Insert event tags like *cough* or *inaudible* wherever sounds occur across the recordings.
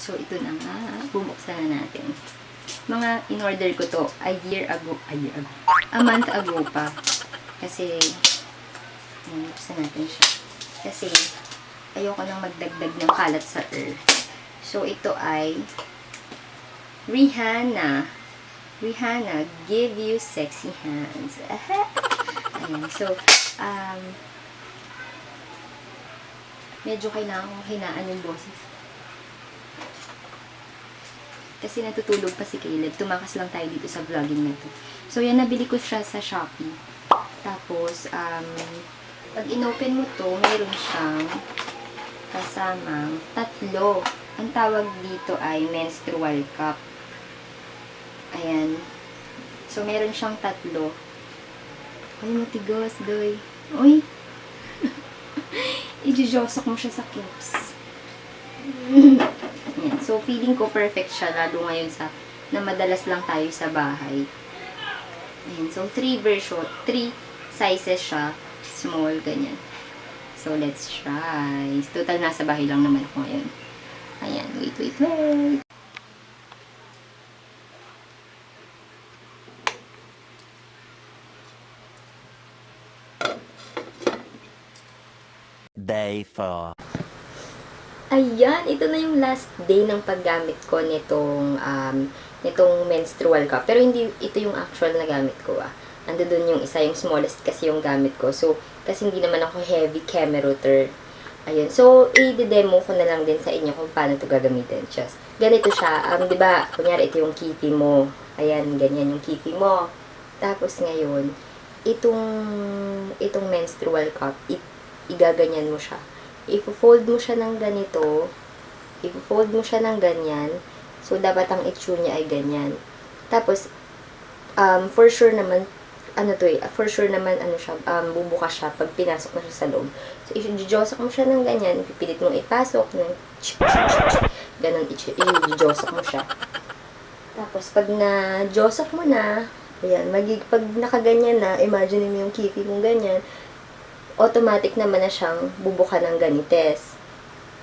So, ito na nga. Bubuksan na natin. Mga in-order ko to a year ago. A year ago. A month ago pa. Kasi, ayan, buksan natin siya. Kasi, ayoko nang magdagdag ng kalat sa earth. So, ito ay Rihanna. Rihanna, give you sexy hands. *laughs* Ayan. So, um, medyo kailangan kong hinaan yung boses. Kasi natutulog pa si Caleb. Tumakas lang tayo dito sa vlogging na to. So, yan, nabili ko siya sa Shopee. Tapos, um, pag inopen mo to, mayroon siyang kasamang tatlo. Ang tawag dito ay menstrual cup. Ayan. So, meron siyang tatlo. Ay, matigas, doy. Uy! *laughs* Ijijosok mo siya sa clips. *laughs* So, feeling ko perfect siya, lalo ngayon sa, na madalas lang tayo sa bahay. Ayan. So, three version, three sizes siya. Small, ganyan. So, let's try. Total, nasa bahay lang naman ako ngayon. Ayan. Wait, wait, wait. Day 4. Ayan, ito na yung last day ng paggamit ko nitong um, nitong menstrual cup. Pero hindi ito yung actual na gamit ko ah. Ando dun yung isa, yung smallest kasi yung gamit ko. So, kasi hindi naman ako heavy camerouter. Ayun. So, i-demo ko na lang din sa inyo kung paano to gagamitin. Just, ganito siya. Um, ba, kunyari ito yung kitty mo. Ayan, ganyan yung kitty mo. Tapos ngayon, itong, itong menstrual cup, i- igaganyan mo siya i-fold mo siya ng ganito, i-fold mo siya ng ganyan, so dapat ang itsure niya ay ganyan. Tapos, um, for sure naman, ano to eh, for sure naman, ano siya, um, bubukas siya pag pinasok na siya sa loob. So, i-josok mo siya ng ganyan, ipipilit mong ipasok, ng ganun, i-josok mo siya. Tapos, pag na-josok mo na, ayan, magig, pag nakaganyan na, imagine mo yung kifi mong ganyan, automatic naman na siyang bubukan ng ganites.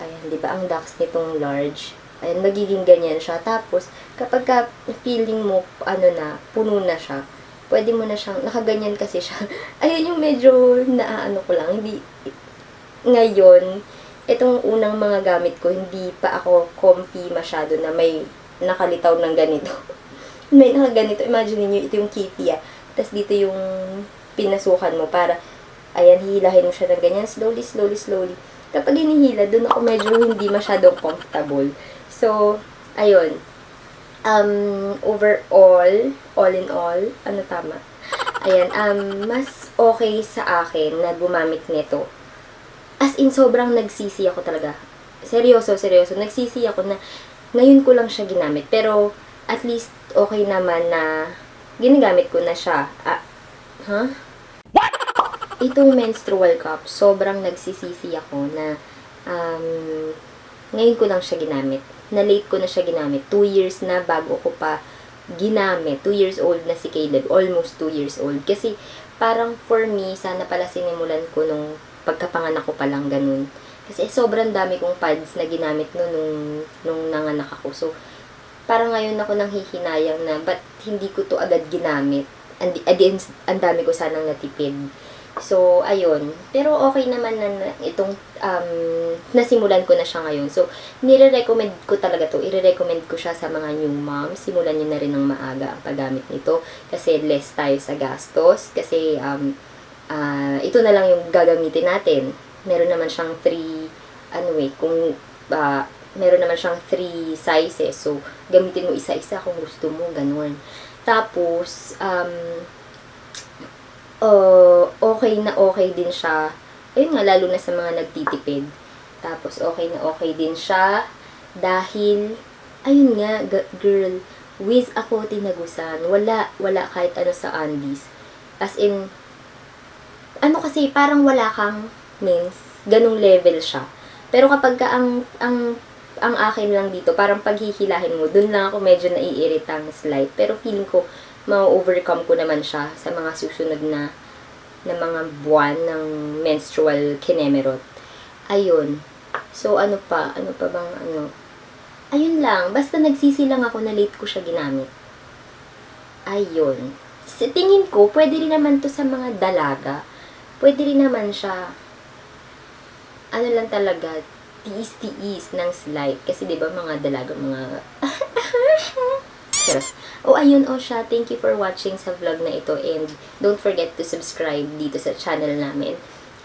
Ayan, di ba? Ang ducts nitong large. Ayan, magiging ganyan siya. Tapos, kapag ka feeling mo, ano na, puno na siya, pwede mo na siyang, nakaganyan kasi siya. *laughs* Ayun yung medyo naaano ko lang. Hindi, ngayon, itong unang mga gamit ko, hindi pa ako comfy masyado na may nakalitaw ng ganito. *laughs* may nakaganito. Imagine niyo ito yung kitty ah. Tapos dito yung pinasukan mo para ayan, hihilahin mo siya ng ganyan, slowly, slowly, slowly. Kapag hinihila, dun ako medyo hindi masyadong comfortable. So, ayun. Um, overall, all in all, ano tama? Ayan, um, mas okay sa akin na gumamit nito. As in, sobrang nagsisi ako talaga. Seryoso, seryoso. Nagsisi ako na ngayon ko lang siya ginamit. Pero, at least, okay naman na ginagamit ko na siya. Ah, huh? Itong menstrual cup, sobrang nagsisisi ako na um, ngayon ko lang siya ginamit. Na-late ko na siya ginamit. Two years na bago ko pa ginamit. Two years old na si Caleb. Almost two years old. Kasi parang for me, sana pala sinimulan ko nung pagkapanganak ko pa lang ganun. Kasi sobrang dami kong pads na ginamit no nung, nung nanganak ako. So, parang ngayon ako nang hihinayang na, ba't hindi ko to agad ginamit? And, and, ang dami ko sanang natipid. So, ayun. Pero okay naman na, itong um, nasimulan ko na siya ngayon. So, nire-recommend ko talaga to. Ire-recommend ko siya sa mga new moms. Simulan nyo na rin ng maaga ang paggamit nito. Kasi less tayo sa gastos. Kasi um, uh, ito na lang yung gagamitin natin. Meron naman siyang three, ano eh, kung uh, meron naman siyang three sizes. So, gamitin mo isa-isa kung gusto mo, ganun. Tapos, um, uh, okay na okay din siya. Ayun nga, lalo na sa mga nagtitipid. Tapos, okay na okay din siya dahil, ayun nga, girl, with ako tinagusan. Wala, wala kahit ano sa undies. As in, ano kasi, parang wala kang means, ganong level siya. Pero kapag ka ang, ang, ang akin lang dito, parang paghihilahin mo, dun lang ako medyo naiiritang slight. Pero feeling ko, ma-overcome ko naman siya sa mga susunod na na mga buwan ng menstrual kinemerot. Ayun. So, ano pa? Ano pa bang ano? Ayun lang, basta nagsisi lang ako na late ko siya ginamit. Ayun. Sa tingin ko, pwede rin naman to sa mga dalaga. Pwede rin naman siya, ano lang talaga, tiis-tiis ng slide. Kasi di ba mga dalaga, mga... *laughs* Charos. Oh, ayun, oh siya. Thank you for watching sa vlog na ito. And don't forget to subscribe dito sa channel namin.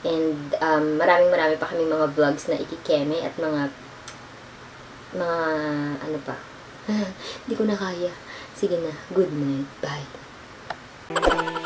And um, maraming marami pa kami mga vlogs na ikikeme at mga mga ano pa. *laughs* Hindi ko na kaya. Sige na. Good night. Bye.